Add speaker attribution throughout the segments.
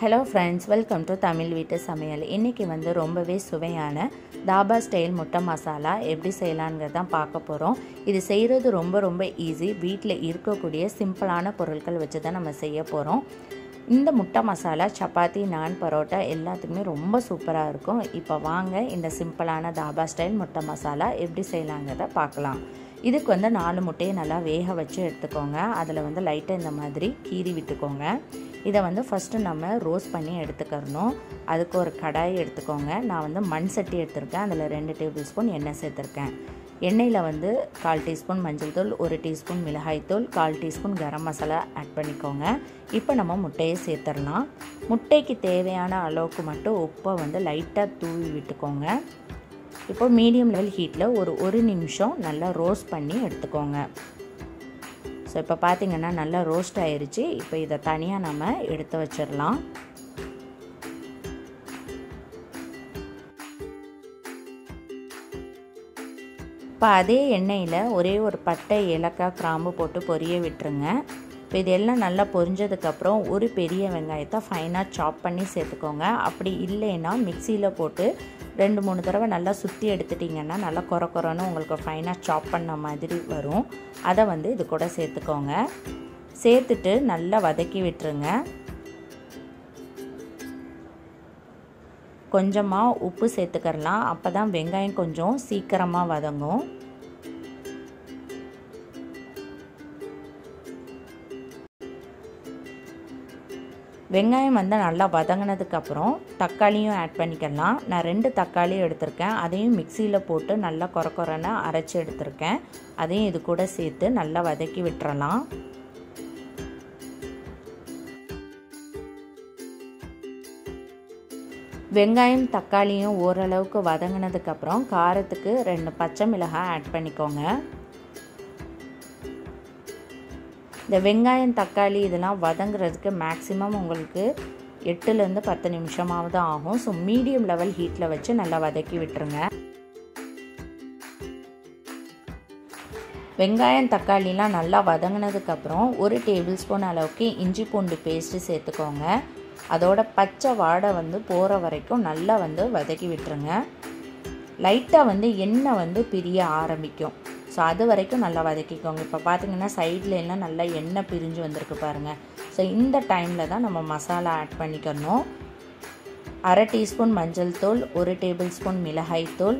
Speaker 1: Hello friends welcome to Tamil வீட்டு சமையல் இன்றைக்கி வந்து ரொம்பவே சுவையான தாபா ஸ்டைல் முட்டை மசாலா எப்படி செய்யலாங்கிறது தான் பார்க்க போகிறோம் இது செய்கிறது ரொம்ப ரொம்ப ஈஸி வீட்டில் இருக்கக்கூடிய சிம்பிளான பொருட்கள் வச்சு தான் நம்ம செய்ய போகிறோம் இந்த முட்டை மசாலா சப்பாத்தி நான் பரோட்டா எல்லாத்துக்குமே ரொம்ப சூப்பராக இருக்கும். இப்போ வாங்க இந்த சிம்பிளான தாபா ஸ்டைல் முட்டை மசாலா எப்படி செய்யலாங்கிறத பார்க்கலாம். இதுக்கு வந்து நாலு முட்டையை நல்லா வேக வச்சு எடுத்துக்கோங்க. அதில் வந்து லைட்டாக இந்த மாதிரி கீறி விட்டுக்கோங்க. இதை வந்து ஃபஸ்ட்டு நம்ம ரோஸ்ட் பண்ணி எடுத்துக்கிறணும். அதுக்கு ஒரு கடாய் எடுத்துக்கோங்க. நான் வந்து மண் சட்டி எடுத்திருக்கேன். அதில் ரெண்டு டேபிள் ஸ்பூன் எண்ணெய் சேர்த்துருக்கேன். எண்ணெயில் வந்து கால் டீஸ்பூன் மஞ்சள் தூள் ஒரு டீஸ்பூன் மிளகாய்த்தூள் கால் டீஸ்பூன் கரம் மசாலா ஆட் பண்ணிக்கோங்க. இப்போ நம்ம முட்டையை சேர்த்துடலாம். முட்டைக்கு தேவையான அளவுக்கு மட்டும் உப்பை வந்து லைட்டாக தூவி விட்டுக்கோங்க. இப்போ மீடியம் லெவல் ஹீட்டில் ஒரு ஒரு நிமிஷம் நல்லா ரோஸ்ட் பண்ணி எடுத்துக்கோங்க. ஸோ இப்போ பார்த்தீங்கன்னா நல்லா ரோஸ்ட் ஆயிடுச்சு இப்போ இதை தனியாக நம்ம எடுத்து வச்சிடலாம். இப்போ அதே எண்ணெயில் ஒரே ஒரு பட்டை ஏலக்காய் கிராம்பு போட்டு பொரிய விட்டுருங்க. இப்போ இதெல்லாம் நல்லா பொரிஞ்சதுக்கப்புறம் ஒரு பெரிய வெங்காயத்தை ஃபைனாக சாப் பண்ணி சேர்த்துக்கோங்க. அப்படி இல்லைன்னா மிக்சியில் போட்டு ரெண்டு மூணு தடவை நல்லா சுற்றி எடுத்துட்டிங்கன்னா நல்லா குற குறன்னு உங்களுக்கு ஃபைனாக சாப் பண்ண மாதிரி வரும். அதை வந்து இது கூட சேர்த்துக்கோங்க. சேர்த்துட்டு நல்லா வதக்கி விட்டுருங்க. கொஞ்சமாக உப்பு சேர்த்துக்கிறலாம். அப்போ தான் வெங்காயம் கொஞ்சம் சீக்கிரமாக வதங்கும். வெங்காயம் வந்து நல்லா வதங்கினதுக்கப்புறம் தக்காளியும் ஆட் பண்ணிக்கலாம். நான் ரெண்டு தக்காளி எடுத்திருக்கேன். அதையும் மிக்சியில் போட்டு நல்லா குறை குறைன்னு அரைச்சி எடுத்திருக்கேன். அதையும் இது கூட சேர்த்து நல்லா வதக்கி விட்டுறலாம். வெங்காயம் தக்காளியும் ஓரளவுக்கு வதங்கினதுக்கப்புறம் காரத்துக்கு ரெண்டு பச்சை மிளகாய் ஆட் பண்ணிக்கோங்க. இந்த வெங்காயம் தக்காளி இதெல்லாம் வதங்குறதுக்கு மேக்ஸிமம் உங்களுக்கு எட்டுலேருந்து பத்து நிமிஷமாவது ஆகும். ஸோ மீடியம் லெவல் ஹீட்டில் வச்சு நல்லா வதக்கி விட்டுருங்க. வெங்காயம் தக்காளிலாம் நல்லா வதங்கினதுக்கப்புறம் ஒரு டேபிள் ஸ்பூன் அளவுக்கு இஞ்சி பூண்டு பேஸ்ட்டு சேர்த்துக்கோங்க. அதோட பச்சை வாடை வந்து போகிற வரைக்கும் நல்லா வந்து வதக்கி விட்டுருங்க. லைட்டாக வந்து எண்ணெய் வந்து பிரிய ஆரம்பிக்கும். ஸோ அது வரைக்கும் நல்லா வதக்கிக்கோங்க. இப்போ பார்த்தீங்கன்னா சைடில் எல்லாம் நல்லா எண்ணெய் பிரிஞ்சு வந்திருக்கு பாருங்கள் ஸோ இந்த டைமில் தான் நம்ம மசாலா ஆட் பண்ணிக்கணும். அரை டீஸ்பூன் மஞ்சள் தூள் ஒரு டேபிள் ஸ்பூன் மிளகாய் தூள்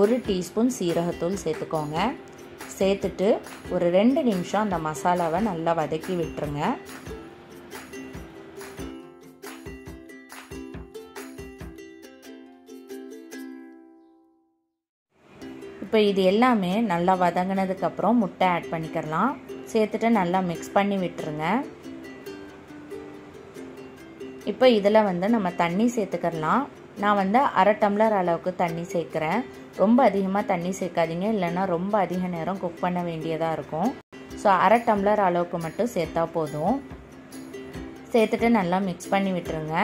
Speaker 1: ஒரு டீஸ்பூன் சீரகத்தூள் சேர்த்துக்கோங்க. சேர்த்துட்டு ஒரு ரெண்டு நிமிஷம் அந்த மசாலாவை நல்லா வதக்கி விட்டுருங்க. இப்போ இது எல்லாமே நல்லா வதங்கினதுக்கப்புறம் முட்டை ஆட் பண்ணிக்கிறலாம் சேர்த்துட்டு நல்லா மிக்ஸ் பண்ணி விட்டுருங்க. இப்போ இதில் வந்து நம்ம தண்ணி சேர்த்துக்கிறலாம். நான் வந்து அரை டம்ளர் அளவுக்கு தண்ணி சேர்க்குறேன். ரொம்ப அதிகமாக தண்ணி சேர்க்காதீங்க. இல்லைன்னா ரொம்ப அதிக நேரம் குக் பண்ண வேண்டியதாக இருக்கும். ஸோ அரை டம்ளர் அளவுக்கு மட்டும் சேர்த்தா போதும். சேர்த்துட்டு நல்லா மிக்ஸ் பண்ணி விட்டுருங்க.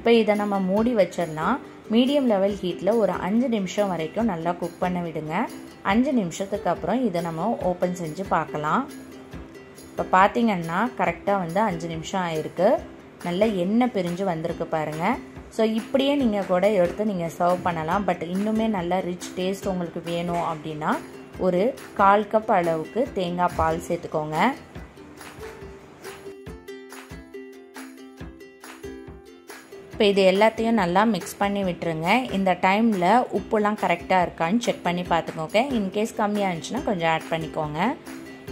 Speaker 1: இப்போ இதை நம்ம மூடி வச்சிடலாம். மீடியம் லெவல் ஹீட்டில் ஒரு அஞ்சு நிமிஷம் வரைக்கும் நல்லா குக் பண்ண விடுங்க. அஞ்சு நிமிஷத்துக்கு அப்புறம் இதை நம்ம ஓப்பன் செஞ்சு பார்க்கலாம். இப்போ பார்த்தீங்கன்னா கரெக்டாக வந்து அஞ்சு நிமிஷம் ஆயிருக்கு. நல்லா எண்ணெய் பிரிஞ்சு வந்திருக்கு பாருங்கள் ஸோ இப்படியே நீங்கள் கூட எடுத்து நீங்கள் சர்வ் பண்ணலாம். பட் இன்னுமே நல்லா ரிச் டேஸ்ட் உங்களுக்கு வேணும் அப்படின்னா ஒரு கால் கப் அளவுக்கு தேங்காய் பால் சேர்த்துக்கோங்க. இப்போ இது எல்லாத்தையும் நல்லா மிக்ஸ் பண்ணி விட்டுருங்க. இந்த டைமில் உப்புலாம் கரெக்டாக இருக்கான்னு செக் பண்ணி பார்த்துக்கோங்க இன்கேஸ் கம்மியாக இருந்துச்சுன்னா கொஞ்சம் ஆட் பண்ணிக்கோங்க.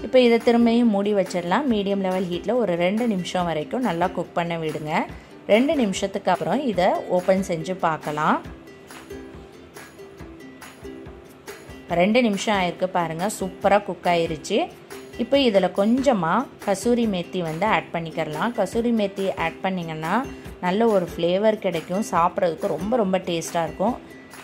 Speaker 1: இப்போ இதை திரும்பியும் மூடி வச்சிடலாம். மீடியம் லெவல் ஹீட்டில் ஒரு ரெண்டு நிமிஷம் வரைக்கும் நல்லா குக் பண்ண விடுங்க. ரெண்டு நிமிஷத்துக்கு அப்புறம் இதை ஓப்பன் செஞ்சு பார்க்கலாம். ரெண்டு நிமிஷம் ஆயிருக்கு பாருங்கள் சூப்பராக குக் ஆயிருச்சு. இப்போ இதில் கொஞ்சமாக கசூரி மேத்தி வந்து ஆட் பண்ணிக்கிறலாம். கசூரி மேத்தி ஆட் பண்ணிங்கன்னா நல்ல ஒரு ஃப்ளேவர் கிடைக்கும். சாப்பிட்றதுக்கு ரொம்ப ரொம்ப டேஸ்ட்டாக இருக்கும்.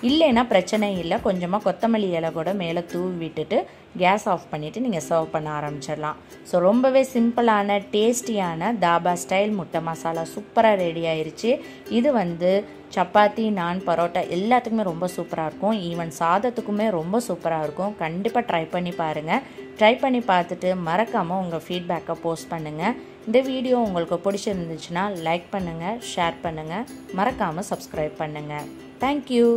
Speaker 1: இல்லைன்னா பிரச்சனை இல்லை. கொஞ்சமாக கொத்தமல்லி இலை கூட மேலே தூவி விட்டுட்டு கேஸ் ஆஃப் பண்ணிவிட்டு நீங்கள் சர்வ் பண்ண ஆரம்பிச்சிடலாம். ஸோ ரொம்பவே சிம்பிளான டேஸ்டியான தாபா ஸ்டைல் முட்டை மசாலா சூப்பராக ரெடி ஆயிடுச்சு இது வந்து சப்பாத்தி நான் பரோட்டா எல்லாத்துக்குமே ரொம்ப சூப்பராக இருக்கும். ஈவன் சாதத்துக்குமே ரொம்ப சூப்பராக இருக்கும். கண்டிப்பாக ட்ரை பண்ணி பாருங்கள் ட்ரை பண்ணி பார்த்துட்டு மறக்காமல் உங்கள் ஃபீட்பேக்கை போஸ்ட் பண்ணுங்கள் இந்த வீடியோ உங்களுக்கு பிடிச்சிருந்துச்சுன்னா லைக் பண்ணுங்கள் ஷேர் பண்ணுங்கள் மறக்காமல் சப்ஸ்கிரைப் பண்ணுங்கள் தேங்க்யூ